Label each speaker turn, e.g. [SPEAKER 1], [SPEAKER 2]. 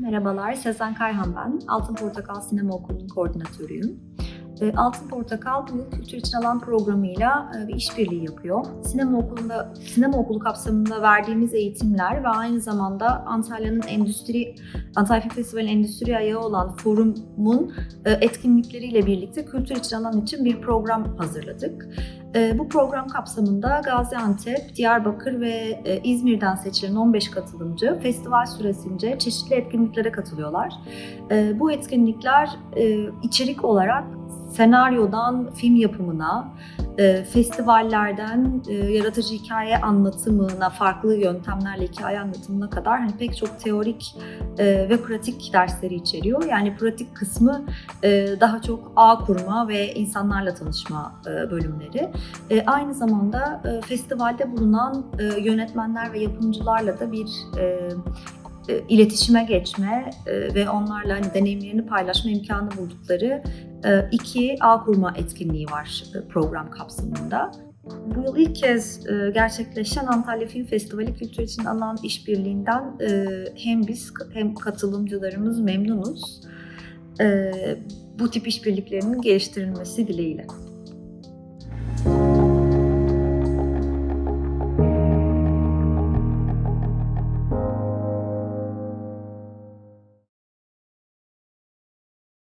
[SPEAKER 1] Merhabalar, Sezen Kayhan ben. Altın Portakal Sinema Okulu'nun koordinatörüyüm. E, Altın Portakal bu Kültür İçin Alan programıyla e, bir işbirliği yapıyor. Sinema okulunda, sinema okulu kapsamında verdiğimiz eğitimler ve aynı zamanda Antalya'nın endüstri, Antalya Film Festivali'nin endüstri ayağı olan forumun e, etkinlikleriyle birlikte Kültür İçin Alan için bir program hazırladık. E, Bu program kapsamında Gaziantep, Diyarbakır ve e, İzmir'den seçilen 15 katılımcı festival süresince çeşitli etkinliklere katılıyorlar. E, Bu etkinlikler e, içerik olarak senaryodan film yapımına, e, festivallerden e, yaratıcı hikaye anlatımına, farklı yöntemlerle hikaye anlatımına kadar hani pek çok teorik e, ve pratik dersleri içeriyor. Yani pratik kısmı daha çok ağ kurma ve insanlarla tanışma bölümleri. Aynı zamanda e, festivalde bulunan yönetmenler ve yapımcılarla da bir iletişime geçme ve onlarla hani deneyimlerini paylaşma imkanı buldukları iki ağ kurma etkinliği var e, program kapsamında. Bu yıl ilk kez e, gerçekleşen Antalya Film Festivali Kültür için alan işbirliğinden e, hem biz hem katılımcılarımız memnunuz. Bu tip işbirliklerinin geliştirilmesi dileğiyle.